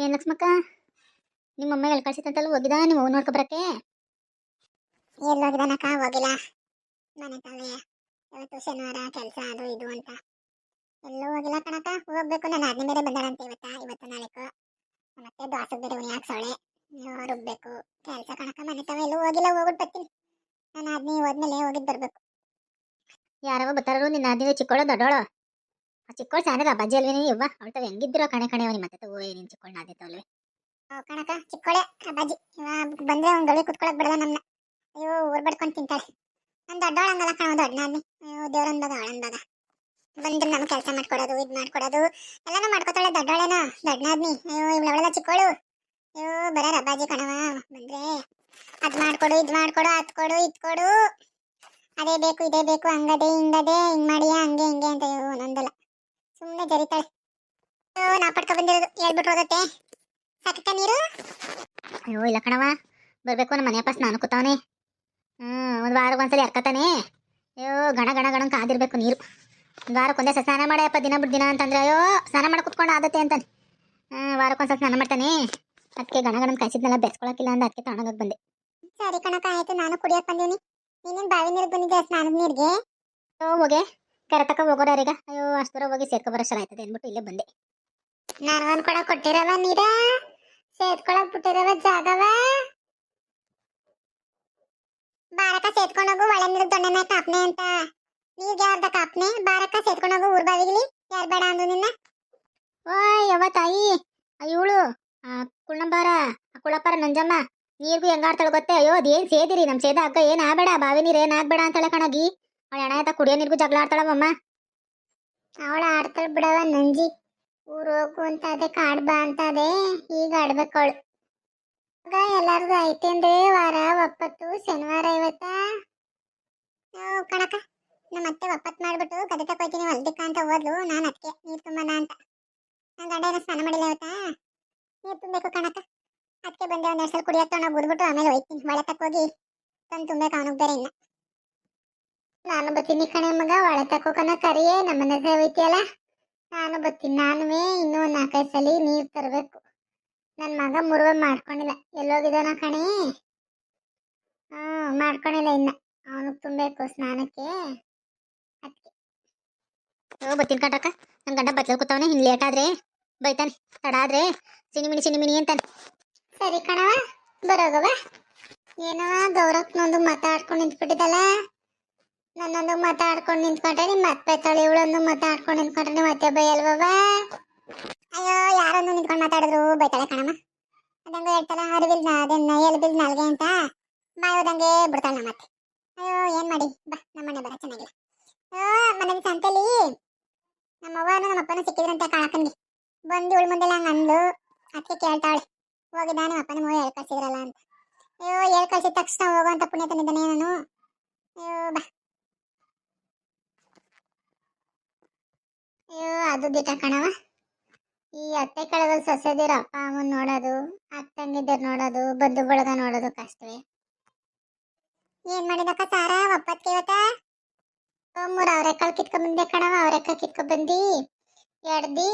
ಏನ್ ಲಕ್ಷ್ಮಕ್ಕ? ನಿಮ್ಮ ಅಮ್ಮ ಎಲ್ಲಿ ಕಳ್ಸಿತ್ತಂತಲ್ಲ ಹೋಗಿದ ನಿಮ್ಮ ಅವ್ವ ನೋಡ್ಕೊ ಬರಕ್ಕೆ ಎಲ್ಲಿ ಹೋಗಿದಾನಕ್ಕ? ಹೋಗಿಲ್ಲ. ಮನೆ ತಾವೆ. ಇವತ್ತು ಶನಿವಾರ ಕೆಲಸ ಅದು ಇದು ಅಂತ. ಎಲ್ಲೂ ಹೋಗಿಲ್ಲ ಕಣಕ್ಕ. ಹೋಗ್ಬೇಕು. ನಾನು ಆದ್ನ ಬೇರೆ ಬಂದಾಳಂತೆ ಇವತ್ತ ಇವತ್ತು ನಾಳೆಕು. ಮತ್ತೆ ದೋಸೆ ಬೇರೆ ಉಣಿ ಹಾಕ್ಸೋಳೆ ರುಬ್ಬೇಕು. ಕೆಲಸ ಕಣಕ್ಕ ಮನೆ ತಾವೆ. ಎಲ್ಲೂ ಹೋಗಿಲ್ಲ. ಹೋಗ್ಬಿಟ್ಟು ಬರ್ತೀನಿ. ನಾನು ಆದ್ನಿ ಹೋದ್ಮೇಲೆ ಹೋಗಿದ್ದು ಬರ್ಬೇಕು. ಯಾರವ ಬರ್ತಾರೋ ನಿನ್ನ ಆದಿವೆ ಚಿಕ್ಕೋಳ ದೊಡ್ಡೋಳು. ಆ ಚಿಕ್ಕೋಳು ಸಾರದ ಬಜ್ಜಿ ಅಲ್ವೇನಿ ಇವ್ವ ಅವಳು ತಾವ್ ಹೆಂಗಿದ್ರು ಕಣೆ ಕಣೆ ಅವನಿ ಮತ್ತೆ ಓ ನಿನ್ ಚಿಕ್ಕೋಳ ನಾದಿತ್ತವಲ್ವೆ ಕಣಕ ಚಿಕ್ಕೋಳೆ ಅಬ್ಬಾಜಿ ಇವ ಬಂದ್ರೆ ಒಂದು ಗಳಿ ಕುತ್ಕೊಳಕ್ ಬಿಡಲ್ಲ ನಮ್ನ. ಅಯ್ಯೋ, ಊರ್ ಬಡ್ಕೊಂಡ್ ತಿಂತಾಳೆ. ನನ್ ದೊಡ್ಡೋಳ ಹಂಗಲ್ಲ ಕಣ ದೊಡ್ಡನಾದ್ನಿ ಅಯ್ಯೋ ದೇವ್ರಂದಾಗ ಅವಳಂದಾಗ ಬಂದ್ರೆ ನಮ್ ಕೆಲಸ ಮಾಡ್ಕೊಡೋದು, ಇದ್ ಮಾಡ್ಕೊಡೋದು. ಎಲ್ಲಾನು ಮಾಡ್ಕೊತಾಳೆ ದೊಡ್ಡೋಳೆನ ದೊಡ್ಡನಾದ್ನಿ ಅಯ್ಯೋ ಇವಳವಳೆಲ್ಲ ಚಿಕ್ಕೋಳು. ಅಯ್ಯೋ, ಬರ ರಬ್ಬಾಜಿ ಕಣವ ಬಂದ್ರೆ ಅದ್ ಮಾಡ್ಕೊಡು, ಇದ್ ಮಾಡ್ಕೊಡು, ಅದ್ ಕೊಡು, ಇದ್ ಕೊಡು. ಅದೇ ಬೇಕು, ಇದೇ ಬೇಕು, ಹಂಗದೆ, ಹಿಂಗದೆ, ಹಿಂಗ್ ಮಾಡಿಯಾ, ಹಂಗೆ, ಹಿಂಗೆ ಅಂತ, ಅಯ್ಯೋ ಸುಮ್ಮನೆ ಜರಿತಾಳೆ. ನಾ ಪಡ್ಕೊ ಬಂದಿರೋದು. ಹೇಳ್ಬಿಟ್ಟು ಹೋಗತ್ತೆ. ಸಾಕಕ್ಕ ನೀರು? ಅಯ್ಯೋ ಇಲ್ಲ ಕಣವ ಬರಬೇಕು ನಮ್ಮ ಮನೆ ಪಾಸ್ ನಾನು ಕೂತಾವನೆ. ಹ್ಮ್ ಒಂದು ವಾರಕ್ಕೆ ಒಂದ್ಸಲಿ ಹರ್ಕತಾನೆ. ಅಯ್ಯೋ ಗಣ ಗಣ ಗಣ ಕಾದಿರ್ಬೇಕು ನೀರು. ಒಂದು ವಾರಕ್ಕೆ ಒಂದೇ ಸಲ ಸ್ನಾನ ಮಾಡಪ್ಪ ದಿನ ಬಿಟ್ಟು ದಿನ ಅಂತಂದ್ರೆ ಅಯ್ಯೋ ಸ್ನಾನ ಮಾಡಿ ಕುತ್ಕೊಂಡು ಆದತ್ತೆ ಅಂತಾನೆ. ಹ್ಞೂ ವಾರಕ್ಕೆ ಒಂದ್ಸಲ ಸ್ನಾನ ಮಾಡ್ತಾನೆ. ಅದಕ್ಕೆ ಗಣ ಗಣನ್ ಕಾಯಿಸಿದ್ನೆಲ್ಲ ಬೆಸ್ಕೊಳಕ್ಕಿಲ್ಲ ಅಂದ ಅದಕ್ಕೆ ತಗೊಂಡೋಗಕ್ ಬಂದೆ. ಸರಿ ಕಣಕ ಆಯ್ತು ನಾನು ಕುಡಿಯಕ್ಕೆ ಬಂದೀನಿ. ನೀನೇನು ಬಾವಿ ನೀರಿಗೆ ಬಂದಿದ್ದೆ ಸ್ನಾನದ ನೀರಿಗೆ? ಹೋಗೆ. ಕರೆತಕ ಹೋಗೋರಾರೀಗ ಅಯ್ಯೋ ಅಷ್ಟು ದೂರ ಹೋಗಿ ಸೇರ್ಕೊ ಬರೋ ಆಯ್ತದೆ ಅಂದ್ಬಿಟ್ಟು ಇಲ್ಲೇ ಬಂದೆ. ನಾನು ಕೊಡ ಕೊಟ್ಟಿರವ ನೀರ ಸೇರ್ಕೊಳಕ್ ಬಿಟ್ಟಿರವ ಜಾಗವ ಬಾರಕ ಸೇದ್ಕೊಂಡೋಗು ಒಳ ನೀರು ದೊಣ್ಣೆ ಕಾಪ್ನೆ ಅಂತ. ನೀರ್ಗೆ ಯಾರ್ದ ಕಾಪ್ನೆ? ಬಾರಕ ಸೇದ್ಕೊಂಡೋಗು ಊರ್ ಬಾವಿಗಿಲಿ. ಯಾರ್ ಬೇಡ ಅಂದು ನಿನ್ನ? ಓಯ್ ಯವ್ವ ತಾಯಿ. ಇವಳು ಆ ಕುಳ್ಳಂಬಾರ ಆ ಕುಳಪ್ಪರ ನಂಜಮ್ಮ. ನೀರ್ಗೂ ಹೆಂಗಾಡ್ತಾಳೆ ಗೊತ್ತೇ? ಅಯ್ಯೋ ಅದೇನ್ ಸೇದಿರಿ? ನಮ್ ಸೇದ ಅಕ್ಕ ಏನ್ ಆಗ್ಬೇಡ? ಬಾವಿ ನೀರ್ ಏನ್ ಆಗ್ಬೇಡ ಅಂತಾಳೆ ಕಣಗಿ. ಎಣ ಆಯ್ತಾ ಕುಡಿಯೋ ನೀರ್ಗೂ ಜಗಳ ಆಡ್ತಾಳವಮ್ಮ ಅವಳ ಆಡ್ತಾಳ ಬಿಡವ ನಂಜಿ. ಊರ್ ಹೋಗು ಅಂತ ಅದೇ, ಕಾಡ್ ಬಾ ಅಂತ ಅದೇ, ಈಗ ಆಡ್ಬೇಕು ಅವಳು. ಆಗ ಎಲ್ಲಾರ್ಗು ಐತೇನ್ರಿ ವಾರ ಒಪ್ಪತ್ತು, ಶನಿವಾರ ಇವತ್ತ ಕಣಕ ನಮ್ಮ ಅತ್ತೆ ಒಪ್ಪತ್ ಮಾಡ್ಬಿಟ್ಟು ಗದೆ ಕೊಯ್ತೀನಿ ಹೊಲ್ದಿಕ್ಕ ಅಂತ ಹೋದ್ಲು, ನಾನು ಅದಕ್ಕೆ ನೀರ್ ತುಂಬನ ಅಂತ. ನನ್ನ ಗಂಡ ಏನೋ ಸ್ನಾನ ಮಾಡಿಲ್ಲ ಇವತ್ತಾ. ನೀರ್ ತುಂಬಬೇಕು ಕಣಕ ಅದಕ್ಕೆ ಬಂದೆ ಒಂದ್ ಎರಡು ಸಲ ಕುಡಿಯತ್ತ ಗುದ್ಬಿಟ್ಟು ಆಮೇಲೆ ಹೋಯ್ತೀನಿ ಮಳೆ ತಕ್ಕೋಗಿ ತಂದು ತುಂಬಬೇಕು ಅವನಿಗೆ ಬೇರೆ ಇನ್ನ. ನಾನು ಬತ್ತೀನಿ ಕಣೆ ಮಗ ಒಳ ತಕೋಕನ ಕರಿಯೇ ನಮ್ಮನೆ ಸೇವೈತಿಯಲ್ಲ ನಾನು ಬತ್ತೀನಿ ನಾನುವೇ ಇನ್ನೂ ಒಂದ್ ನಾಲ್ಕೈದು ಸಲ ನೀರ್ ತರಬೇಕು. ನನ್ನ ಮಗ ಮುರುವೆ ಮಾಡ್ಕೊಂಡಿಲ್ಲ. ಎಲ್ಲೋಗಿದಾನ ಕಣೆ? ಹ್ಮ್ ಮಾಡ್ಕೊಂಡಿಲ್ಲ ಇನ್ನ. ಅವನಿಗೆ ತುಂಬಬೇಕು ಸ್ನಾನಕ್ಕೆ. ಅದಕ್ಕೆ ಬತ್ತೀನಿ ಕಟಕ ನನ್ ಗಂಡ ಬತ್ಲಲ್ ಕೂತವನೆ ಹಿಂಗೆ ಲೇಟ್ ಆದ್ರೆ. ಬೈತಾನೆ, ತಡ ಆದ್ರೆ. ಸಿನಿಮಿನಿ ಸಿನಿಮಿನಿ ಅಂತಾನೆ. ಸರಿ ಕಣವ ಬರೋಗವ ಏನವ ಗೌರವ್ನೊಂದು ಮಾತಾಡ್ಕೊಂಡು ನಿಂತ್ಬಿಟ್ಟಿದ್ದಲ್ಲ? ನನ್ನೊಂದು ಮಾತಾಡ್ಕೊಂಡು ನಿಂತ್ಕೊಂಡ್ರೆ ನಿಮ್ಮ ಮತ್ತೆ ತಳಿ ಇವಳೊಂದು ಮಾತಾಡ್ಕೊಂಡು ನಿಂತ್ಕೊಂಡ್ರೆ ನಿಮ್ಮ ಮತ್ತೆ ಬೈಯಲ್ವವ ಅಯ್ಯೋ, ಯಾರೊಂದು ನಿಂತ್ಕೊಂಡು ಮಾತಾಡಿದ್ರು, ಬೈತಾಳೆ ಕಣಮ್ಮ. ಅದಂಗೆ ಹೇಳ್ತಾಳ ಅರಿವಿಲ್ ಅದನ್ನ ಎಲ್ಬಿಲ್ ನಾಲ್ಗೆ ಅಂತ. ಬಾಯೋದಂಗೆ ಬಿಡ್ತಾಳ ನಮ್ಮ ಮತ್ತೆ ಅಯ್ಯೋ, ಏನ್ ಮಾಡಿ? ಬಾ ನಮ್ಮನೆ ಬರ ಚೆನ್ನಾಗಿಲ್ಲ ಅಯ್ಯೋ, ಮನೇಲಿ ಸಂತೆಲಿ ನಮ್ಮ ಅವ್ವನು ನಮ್ಮ ಅಪ್ಪನ ಸಿಕ್ಕಿದ್ರಂತೆ ಕಾಳಕನ್ಗೆ ಬಂದು ಇವಳು ಮುಂದೆಲ್ಲ ಹಂಗ ಅಂದ್ಲು, ಅದಕ್ಕೆ ಕೇಳ್ತಾಳೆ. ಹೋಗಿದ್ದ, ನಮ್ಮ ಅಪ್ಪನ ಮೂವ ಹೇಳ್ ಕಳ್ಸಿದ್ರಲ್ಲ ಅಂತ. ಅಯ್ಯೋ ಹೇಳ್ ತಕ್ಷಣ ಹೋಗೋ ಅಂತ ಪುಣ್ಯ ತಂದಿದ್ದಾನೆ ನಾನು ಅಯ್ಯೋ, ಬಾ. ಅಯ್ಯೋ, ಅದು ದಿಟ ಕಣವ ಈ ಅತ್ತೆ ಕಳೆದಲ್ಲಿ ಸೊಸೆದಿರ ಅಪ್ಪ ಅಮ್ಮನ್ ನೋಡೋದು ಅಕ್ಕಂಗಿದ್ದರ್ ನೋಡೋದು ಬಂಧು ಬಳಗ ನೋಡೋದು ಕಷ್ಟವೇ. ಏನ್ ಮಾಡಿದಕ್ಕ ಸಾರ ಒಪ್ಪತ್ತಿವತ್ತ ಇವತ್ತ? ಮೂರ್ ಅವರೆಕಾಳು ಬಂದೆ ಕಣವ ಅವರೆಕಾಳು ಕಿತ್ಕೊಂಡ್ ಬಂದಿ. ಎಡ್ದಿ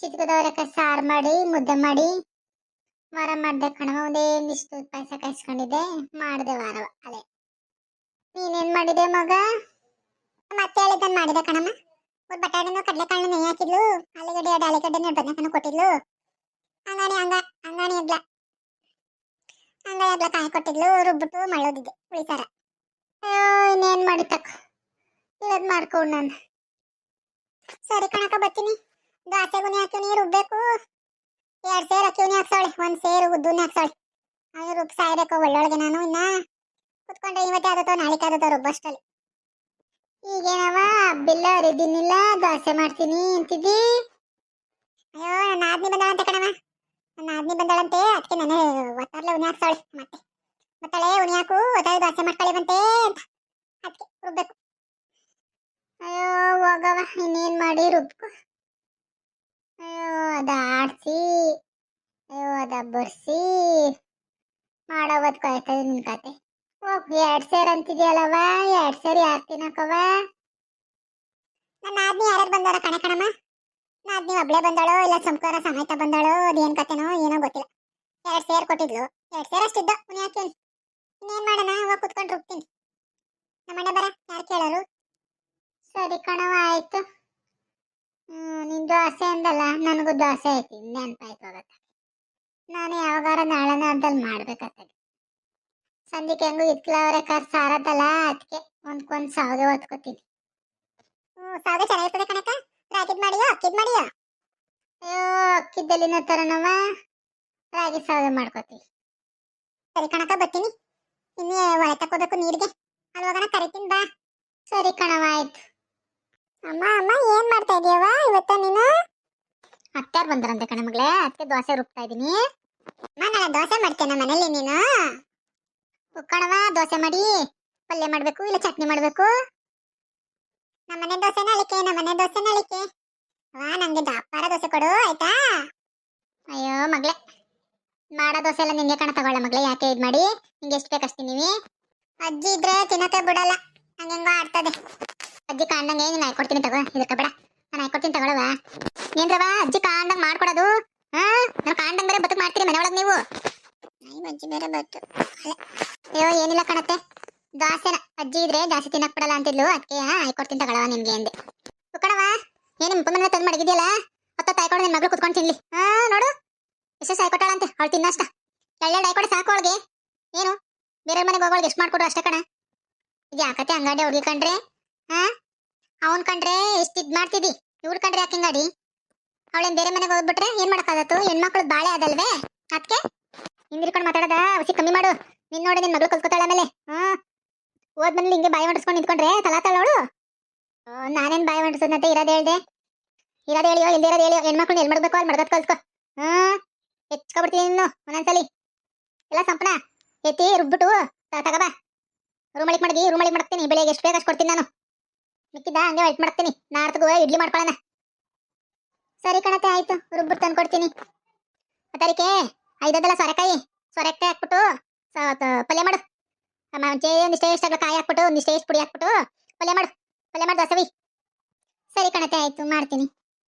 ಚಿತ್ಕದ ಅವರೆಕಾಳು ಸಾರು ಮಾಡಿ, ಮುದ್ದೆ ಮಾಡಿ. ವಾರ ಮಾಡ್ದೆ ಕಣವ ಒಂದೇನಿಷ್ಟು ಪಾಯಸ ಕಾಯಿಸ್ಕೊಂಡಿದ್ದೆ. ಮಾಡ್ದೆ ವಾರವ ಅಲೆ ನೀನೇನ್ ಮಾಡಿದೆ ಮಗ? ಮತ್ತೆ ಹೇಳಿದ್ದನ್ ಮಾಡಿದೆ ಕಣಮ್ಮ. ಒಂದು ಬಟಾಣಿನ ಕಡಲೆಕಾಳನ್ನ ನೆನೆ ಹಾಕಿದ್ಲು. ಆಲೂಗಡ್ಡೆ ಎರಡು ಆಲೂಗಡ್ಡೆ ಬದನೆಕಾನು ಕೊಟ್ಟಿದ್ಲು. ಹಂಗಾಣಿ ಹಂಗ ಹಂಗಾಣಿ ಎಗ್ಲ ಹಂಗ ಎಗ್ಲ ಕಾಯಿ ಕೊಟ್ಟಿದ್ಲು. ರುಬ್ಬಿಟ್ಟು ಮಳ್ಳೋದಿದ್ದೆ ಅಯ್ಯೋ, ಇನ್ನೇನ್ ಮಾಡಿ ತಕ್ಕ ಇವತ್ತು ಮಾಡ್ಕೊಂಡು ನಾನು. ಸರಿ ಕಣಕ ಬರ್ತೀನಿ. ದಾಸೆ ಗುಣಿ ಹಾಕಿವ್ನಿ ರುಬ್ಬೇಕು. ಎರಡ್ ಸೇರ್ ಅಕ್ಕಿವ್ನಿ ಹಾಕ್ಸವಳೆ ಒಂದ್ ಸೇರು ಉದ್ದುನಿ ಹಾಕ್ಸವಳೆ ಅದು ರುಬ್ ಸಾಯ್ಬೇಕು ಒಳ್ಳೊಳಗೆ ನಾನು ಇನ್ನ. ಕುತ್ಕೊಂಡ್ರೆ ಇವತ್ತೇ ಆದತ್ತೋ ನಾಳೆ ಆದತ್ತೋ ರುಬ್ಬಷ್ಟಲ್ಲಿ. ಈಗೇನವ ಬಿಲ್ಲ ಅರಿದಿನಿಲ್ಲ ದೋಸೆ ಮಾಡ್ತೀನಿ ಅಂತಿದ್ದಿ. ಅಯ್ಯೋ, ನನ್ನ ಆದ್ನಿ ಬಂದಳಂತೆ ಕಣವ ನನ್ನ ಆದ್ನಿ ಬಂದಾಳಂತೆ ಅದಕ್ಕೆ ನಾನು ಒತ್ತಾರ್ಲೆ ಉಣಿ ಹಾಕ್ಸಾಳೆ ಮತ್ತೆ. ಮತ್ತಾಳೆ ಉಣಿ ಹಾಕು ಒತ್ತಾಳೆ ದೋಸೆ ಮಾಡ್ಕೊಳ್ಳಿ ಬಂತೆ ಅಂತ. ಅದಕ್ಕೆ ರುಬ್ಬೇಕು. ಅಯ್ಯೋ ಹೋಗವ ಇನ್ನೇನ್ ಮಾಡಿ ರುಬ್ಕೊ. ಅಯ್ಯೋ, ಅದ ಆಡ್ಸಿ. ಅಯ್ಯೋ, ಅದ ಬರ್ಸಿ. ಮಾಡೋವತ್ ಕಾಯ್ತದೆ ನಿನ್ ಕತೆ ಎರಡ್ ಸೇರ್ ಅಂತಿದ್ಯಲ್ಲವ ಎರಡ್ ಸೇರ್ ಯಾರ್ ತಿನ್ನಕವ ನನ್ನ ಆದ್ನಿ ಯಾರ್ಯಾರು ಬಂದಾರ ಕಣ ಕಣಮ್ಮ? ನಾ ಅದ್ ನೀವ್ ಒಬ್ಳೆ ಬಂದಾಳೋ, ಇಲ್ಲ ಸಂಕಾರ ಸಮೇತ ಬಂದಾಳೋ ಅದೇನ್ ಕತೆನೋ ಏನೋ ಗೊತ್ತಿಲ್ಲ. ಎರಡ್ ಸೇರ್ ಕೊಟ್ಟಿದ್ಲು. ಎರಡ್ ಸೇರ್ ಅಷ್ಟಿದ್ದ ಯಾಕೆ ಇನ್ನೇನ್ ಮಾಡೋಣ? ಅವ ಕುತ್ಕೊಂಡು ರುಬ್ತೀನಿ. ನಮ್ಮಣ್ಣ ಬರ? ಯಾರು ಕೇಳೋರು? ಸರಿ ಕಣವ ಆಯ್ತು. ನಿನ್ ದೋಸೆ ಅಂದಲ್ಲ ನನಗೂ ದೋಸೆ ಐತಿ. ನೆನ್ಪಾಯ್ತು ಹೋಗತ್ತೆ ನಾನು ಯಾವಾಗಾರ ನಾಳೆನ ಅದಲ್ಲಿ ಮಾಡ್ಬೇಕಾಗ್ತದೆ. ಸಂಜೆಗೆ ಹೆಂಗು ಇದ್ಕಿಲ್ಲ ಅವ್ರೆ ಕಾರ್ ಸಾರದಲ್ಲ ಅದಕ್ಕೆ ಒಂದ್ಕೊಂದ್ ಸಾವಿರ ಹೊತ್ಕೋತೀನಿ. ಹ್ಮ್, ಸಾವಿಗೆ ಚೆನ್ನಾಗಿರ್ತದೆ ಕಣಕ್ಕ. ರಾಗಿದ್ ಮಾಡಿಯೋ, ಅಕ್ಕಿದ್ ಮಾಡಿಯೋ? ಅಯ್ಯೋ, ಅಕ್ಕಿದ್ದಲ್ಲಿನ ತರನವ ರಾಗಿ ಸಾವಿರ ಮಾಡ್ಕೋತೀವಿ ಸರಿ ಕಣಕ್ಕ, ಬರ್ತೀನಿ. ಇನ್ನೇ ಒಳೆ ತಕೋಬೇಕು ನೀರಿಗೆ. ಅಲ್ಲಿ ಕರಿತೀನಿ, ಬಾ. ಸರಿ ಕಣವ ಆಯ್ತು. ಅಮ್ಮ ಅಮ್ಮ, ಏನ್ ಮಾಡ್ತಾ ಇದೀಯವ ಇವತ್ತ ನೀನು? ಅತ್ತಾರ್ ಬಂದ್ರಂತೆ ಕಣ ಮಗಳೇ ಅದಕ್ಕೆ ದೋಸೆ ರುಬ್ತಾ ಇದೀನಿ ಅಮ್ಮ, ನಾಳೆ ದೋಸೆ ಮಾಡ್ತೇನೆ ಮನೇಲಿ ನೀನು? ಉಕ್ಕಣವ, ದೋಸೆ ಮಾಡಿ, ಪಲ್ಯ ಮಾಡ್ಬೇಕು, ಇಲ್ಲ ಚಟ್ನಿ ಮಾಡ್ಬೇಕು. ನಮ್ಮನೆ ದೋಸೆ ನಳಿಕೆ ನಮ್ಮನೆ ದೋಸೆ ನಳಿಕೆ. ವಾ, ನಂಗೆ ದಾಪಾರ ದೋಸೆ ಕೊಡು, ಆಯ್ತಾ? ಅಯ್ಯೋ, ಮಗಳೇ. ಮಾಡೋ ದೋಸೆ ಎಲ್ಲ ನಿಂಗೆ ಕಣ ತಗೊಳ್ಳ ಮಗಳೇ, ಯಾಕೆ ಇದು ಮಾಡಿ? ನಿಂಗೆ ಎಷ್ಟು ಬೇಕು ಅಷ್ಟೇ ನೀವಿ ಅಜ್ಜಿ ಇದ್ರೆ ತಿನ್ನಕ್ಕೆ ಬಿಡಲ್ಲ. ಹಂಗೆಂಗೋ ಆಡ್ತದೆ. ಅಜ್ಜಿ ಕಾಣ್ದಂಗೆ, ನೀನು ಹಾಕೊಡ್ತೀನಿ ತಗೋ, ಇದಕ್ಕೆ ಬೇಡ. ನಾನು ಹಾಕೊಡ್ತೀನಿ ತಗೊಳವ ಏನ್ರವ ಅಜ್ಜಿ ಕಾಣ್ದಂಗೆ ಮಾಡ್ಕೊಡೋದು? ಹಾ? ನಾನು ಕಾಣ್ದಂಗೆ ಬದುಕು ಮಾಡ್ತೀರಿ ಮನೆ ಒಳಗೆ ನೀವು. ಅಜ್ಜಿ ಬೇರೆ ಬತ್ತು ಅಯ್ಯೋ, ಏನಿಲ್ಲ ಕಣತ್ತೆ. ದೋಸೆನ ಅಜ್ಜಿ ಇದ್ರೆ ಜಾಸ್ತಿ ತಿನ್ನಕ್ ಬಿಡಲ್ಲ ಅಂತಿದ್ಲು. ಅದಕ್ಕೆ ಹಾಕೊಡ್ತೀನಿ ತಗೊಳವ ನಿಮ್ಗೆ ಅಂದೆ. ಕಣವ ಏನು ನಿಮ್ಮ ಮನೆ ತಂದು ಮಡಗಿದ್ಯಲ್ಲ? ಹೊತ್ತ ತಾಯ್ಕೊಂಡು ನಿನ್ನ ಮಗಳು ಕುತ್ಕೊಂಡು ತಿನ್ಲಿ. ಹಾ, ನೋಡು. ಎಷ್ಟು ಸಾಯ್ಕೊಟ್ಟಾಳಂತೆ ಅವಳು ತಿನ್ನಷ್ಟ. ಎಳ್ಳೆರಡು ಹಾಕೊಡಿ ಸಾಕು ಅವಳಿಗೆ. ಏನು? ಬೇರೆ ಮನೆಗೆ ಹೋಗೋಳಿಗೆ ಎಷ್ಟು ಮಾಡ್ಕೊಡು ಅಷ್ಟೇ ಕಣ. ಇದು ಯಾಕತ್ತೆ ಹಂಗಾಡಿ ಹುಡುಗಿ ಕಂಡ್ರೆ? ಹಾ? ಅವನ್ ಕಂಡ್ರೆ ಎಷ್ಟು ಇದ್ ಮಾಡ್ತಿದ್ದಿ ಇವ್ರು ಕಂಡ್ರೆ ಯಾಕೆ ಹಿಂಗಾಡಿ ಅವಳೇನ್ ಬೇರೆ ಮನೆಗೆ ಹೋಗ್ಬಿಟ್ರೆ ಏನ್ ಮಾಡಕ್ಕಾಗತ್ತು? ಹೆಣ್ಮಕ್ಳು ಬಾಳೆ ಅದಲ್ವೇ? ಅದಕ್ಕೆ ಹಿಂದಿರ್ಕೊಂಡು ಮಾತಾಡದ? ಹುಸಿ ಕಮ್ಮಿ ಮಾಡು. ನಿನ್ ನೋಡಿ ನಿನ್ ಮಗಳು ಕಲ್ಕೋತಾಳ ಆಮೇಲೆ. ಹಾ? ಓದ್ಮನೇಲಿ ಹಿಂಗೆ ಬಾಯಿ ಮಾಡಿಸ್ಕೊಂಡು ನಿಂತ್ಕೊಂಡ್ರೆ ತಲಾತಾಳವಳು ನಾನೇನ್ ಬಾಯಿ ಮಾಡಿಸೋದಂತೆ ಇರೋದ್ ಹೇಳ್ದೆ. ಇರೋದ್ ಹೇಳಿಯೋ, ಇಲ್ದೇ ಇರೋದ್ ಹೇಳಿಯೋ ಹೆಣ್ಮಕ್ಳು ಎಲ್ ಮಾಡ್ಬೇಕು ಅಲ್ಲಿ ಮಡ್ಗದ್ ಕಲ್ಸ್ಕೊ ಹಾ? ಹೆಚ್ಕೊಬಿಡ್ತೀನಿ ಇನ್ನು ಒಂದೊಂದ್ಸಲಿ. ಎಲ್ಲ ಸಂಪನ ಎತ್ತಿ ರುಬ್ಬಿಟ್ಟು ತಗಬಾ ರೂಮಳಿಗೆ ಮಡಗಿ ರೂಮಳಿಗೆ ಮಾಡ್ತೀನಿ. ಬೆಳಿಗ್ಗೆ ಎಷ್ಟು ಬೇಗ ಕೊಡ್ತೀನಿ ನಾನು. ಮಿಕ್ಕಿದ್ದ? ಹಂಗೆ ವೈಟ್ ಮಾಡ್ತೀನಿ. ನಾಡ್ತಗೂ ಇಡ್ಲಿ ಮಾಡ್ಕೊಳ್ಳೋಣ ಸರಿ ಕಣತೆ, ಆಯ್ತು. ರುಬ್ಬಿಟ್ಟು ತಂದ್ಕೊಡ್ತೀನಿ. ಅದಕ್ಕೆ ಐದದಲ್ಲ ಸೊರೆಕಾಯಿ? ಸೊರೆಕಾಯಿ ಹಾಕ್ಬಿಟ್ಟು ಪಲ್ಯ ಮಾಡು. ಅಮ್ಮ ಎಷ್ಟು ಇಷ್ಟಾಗ್ಲ ಕಾಯಿ ಹಾಕ್ಬಿಟ್ಟು, ಒಂದಿಷ್ಟೇ ಇಷ್ಟು ಪುಡಿ ಹಾಕ್ಬಿಟ್ಟು ಪಲ್ಯ ಮಾಡು. ಪಲ್ಯ ಮಾಡು ದಾಸವಿ ಸರಿ ಕಣತೆ, ಆಯ್ತು, ಮಾಡ್ತೀನಿ.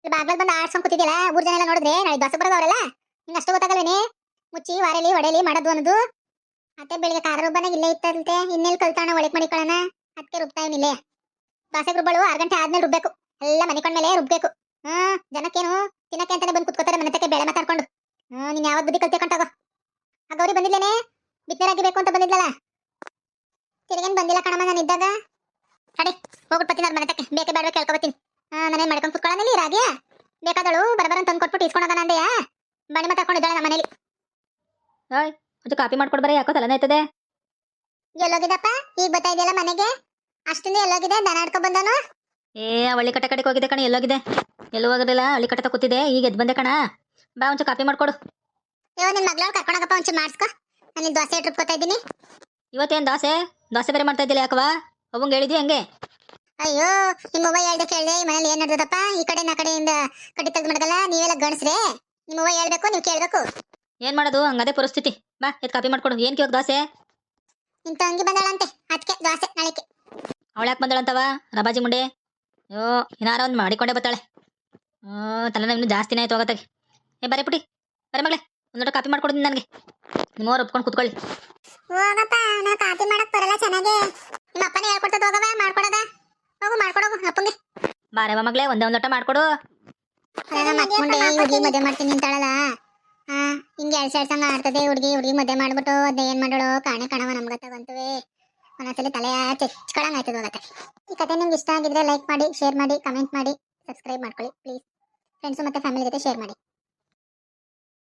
ಬಾಗ್ಲಲ್ಲಿ ಬಂದು ಆಡ್ಸ್ಕೊಂಡು ಕೂತಿದ್ದಿಲ್ಲ ಊರ್ ಜನ ಎಲ್ಲ ನೋಡಿದ್ರೆ, ನಾಳೆ ದಸ ಬರೋದವರೆಲ್ಲ ನಿಂಗೆ ಅಷ್ಟು ಗೊತ್ತಾಗಲ್ವೇನೆ? ಮುಚ್ಚಿ ವಾರಲಿ ಒಡೆಲಿ ಮಾಡೋದು ಅನ್ನೋದು. ಅತ್ತೆ ಬೆಳಿಗ್ಗೆ ಖಾರ ರುಬ್ಬನಾಗ ಇಲ್ಲೇ ಇತ್ತಂತೆ. ಇನ್ನೆಲ್ಲಿ ಕಲ್ತಾಣ, ಒಳಗೆ ಮಾಡಿಕೊಳ್ಳೋಣ ಅದಕ್ಕೆ ರುಬ್ತಾ ಇಲ್ಲೇ. ದೋಸೆ ರುಬ್ಬಳು ಆರು ಗಂಟೆ ಆದ್ಮೇಲೆ ರುಬ್ಬೇಕು. ಎಲ್ಲ ಮನೆ ಕೊಂಡ್ಮೇಲೆ ರುಬ್ಬೇಕು. ಹ್ಮ್, ಜನಕ್ಕೇನು, ತಿನ್ನಕ್ಕೆ ಅಂತಾನೆ ಬಂದು ಕುತ್ಕೋತಾರೆ, ಮನೆ ತಕ್ಕೆ ಬೇಳೆ ಮಾತಾಡ್ಕೊಂಡು. ನೀನ್ ಯಾವತ್ ಬುದ್ಧಿ ಕಲ್ತ್ಕೊಂಡಾಗೋ ಆ ಗೌರಿ ಬಂದಿಲ್ಲೇನೆ ಬಿತ್ತನೆ ಬೇಕು ಅಂತ ಬಂದಿದ್ಲಲ್ಲ? ತಿರುಗೇನ್ ಬಂದಿಲ್ಲ ಕಣಮ್ಮ ನಾನು ಇದ್ದಾಗ. ಅಡಿ ಹೋಗ್ಬಿಟ್ಟು ಬರ್ತೀನಿ ಅವ್ರ ಮನೆ ತಕ್ಕೆ ಬೇಕೆ ಬೇಡ ಕೇಳ್ಕೊಬತ್ತೀನಿ ಹಾ ನಾನೇನ್ ಮಾಡ್ಕೊಂಡು ಕುತ್ಕೊಳ್ಳೋನಲ್ಲಿ ರಾಗಿಯ? ಬೇಕಾದಳು ಬರಬರ ತಂದು ಕೊಟ್ಬಿಟ್ಟು ಇಸ್ಕೊಂಡೋಗೋಣ ನಂದೆಯ ಬಣ್ಣ ಮಾತಾಡ್ಕೊಂಡಿದ್ದಾಳೆ ನಮ್ಮ ಮನೇಲಿ. ಅದು ಕಾಪಿ ಮಾಡ್ಕೊಡ್ಬಾರ ಯಾಕೋ ತಲೆನೇ ಆಯ್ತದೆ ಎಲ್ಲೋಗಿದಪ್ಪ? ಈಗ ಬರ್ತಾ ಇದೆಯಲ್ಲ ಮನೆಗೆ? ಅಷ್ಟೊಂದು ಎಲ್ಲೋಗಿದೆ ದನ ಆಡ್ಕೊಂಡ್ ಬಂದನು ಏ ಹಳ್ಳಿ ಕಟ್ಟ ಕಡೆಗೆ ಹೋಗಿದೆ ಕಣ ಎಲ್ಲೋಗಿದೆ. ಎಲ್ಲೂ ಹೋಗಿರಲಿಲ್ಲ ಹಳ್ಳಿ ಕಟ್ಟೆ ಕೂತಿದೆ ಈಗ ಎದ್ ಬಂದೆ ಕಣ. ಬಾ ಒಂಚೂರು ಕಾಪಿ ಮಾಡ್ಕೊಡು. ಅಯ್ಯೋ ನಿನ್ನ ಮಗಳವ್ರು ಕರ್ಕೊಂಡೋಗಪ್ಪ ಒಂಚೂರು ಮಾಡಿಸ್ಕೊ. ನಾನು ಇಲ್ಲಿ ದೋಸೆ ಇಟ್ಬಿಡ್ತಾ ಇದ್ದೀನಿ ಇವತ್ತೇನು ದೋಸೆ? ದೋಸೆ ಬೇರೆ ಮಾಡ್ತಾ ಇದ್ದಿಲ್ಲ ಯಾಕವಾ ಅವಂಗೆ ಹೇಳಿದ್ವಿ ಹಂಗೆ? ಅಯ್ಯೋ ನಿಮ್ಮ ಮೊಬೈಲ್ ಹೇಳ್ದೆ ಕೇಳಿದೆ ಈ ಮನೇಲಿ ಏನು ನಡೆದಪ್ಪ ಈ ಕಡೆ ನಾ ಕಡೆಯಿಂದ ಕಟ್ಟಿ ತೆಗ್ದು ಮಾಡದಲ್ಲ ನೀವೆಲ್ಲ ಗಣಸ್ರೆ ನಿಮ್ಮ ಮೊಬೈಲ್ ಹೇಳ್ಬೇಕು ನೀವು ಕೇಳಬೇಕು. ಏನು ಮಾಡೋದು? ಹಂಗದೇ ಪರಿಸ್ಥಿತಿ. ಬಾ ಇದು ಕಾಪಿ ಮಾಡ್ಕೊಡು. ಏನು ಕೇಳೋ ದೋಸೆ? ನಿನ್ ತಂಗಿ ಬಂದಾಳಂತೆ. ಅದಕ್ಕೆ ದೋಸೆ ನಾಳೆಗೆ. ಅವಳು ಯಾಕೆ ಬಂದಳಂತವ ರಬಾಜಿ ಮುಂಡೆ? ಅಯ್ಯೋ ಏನಾರ ಒಂದು ಮಾಡಿಕೊಂಡೇ ಬರ್ತಾಳೆ ಹ್ಞೂ ತಲೆನೋವು ಇನ್ನೂ ಜಾಸ್ತಿನೇ ಆಯ್ತು ಹೋಗತ್ತಾಗೆ. ಏ ಬರೇ ಪುಟಿ ಬರೇ ಮಗಳೇ ಒಂದೊಟ್ಟು ಕಾಪಿ ಮಾಡ್ಕೊಡ್ತೀನಿ ನನಗೆ. ನಿಮ್ಮವ್ರು ಒಪ್ಕೊಂಡು ಕುತ್ಕೊಳ್ಳಿ. ಹೋಗಪ್ಪ ನಾ ಕಾಫಿ ಮಾಡಕ್ ಬರಲ್ಲ ಚೆನ್ನಾಗೆ. ನಿಮ್ಮ ಅಪ್ಪನೇ ಹೇಳ್ಕೊಡ್ತದ ಹೋಗವ ಮಾಡ್ಕೊಡದ? ಹೋಗು ಮಾಡ್ಕೊಡೋಗು ಅಪ್ಪಂಗೆ. ಬಾರೇವ ಮಗಳೇ ಒಂದೇ ಒಂದೊಟ್ಟ ಮಾಡ್ಕೊಡು. ಮುಂದೆ ಹುಡುಗಿ ಮದುವೆ ಮಾಡ್ತೀನಿ ಅಂತಾಳಲ್ಲ. ಹಾ ಹಿಂಗೆ ಎಳ್ಸ ಎಳ್ಸಂಗ ಆಡ್ತದೆ ಹುಡುಗಿ ಹುಡುಗಿ ಮದುವೆ ಮಾಡ್ಬಿಟ್ಟು ಅದೇ ಏನ್ ಮಾಡೋಳು? ಕಾಣೆ ಕಾಣವ ನಮ್ಗ ತಗೊಂತವೆ ಒಂದೊಂದ್ಸಲಿ ತಲೆ ಚಚ್ಕೊಳಂಗ್ ಆಯ್ತದ ಹೋಗತ್ತೆ. ಈ ಕತೆ ನಿಮ್ಗೆ ಇಷ್ಟ ಆಗಿದ್ರೆ ಲೈಕ್ ಮಾಡಿ ಶೇರ್ ಮಾಡಿ ಕಮೆಂಟ್ ಮಾಡಿ ಸಬ್ಸ್ಕ್ರೈಬ್ ಮಾಡ್ಕೊಳ್ಳಿ ಪ್ಲೀಸ್ ಫ್ರೆಂಡ್ಸು ಮತ್ತೆ ಫ್ಯಾಮಿಲಿ ಜೊತೆ ಶೇರ್ ಮಾಡಿ.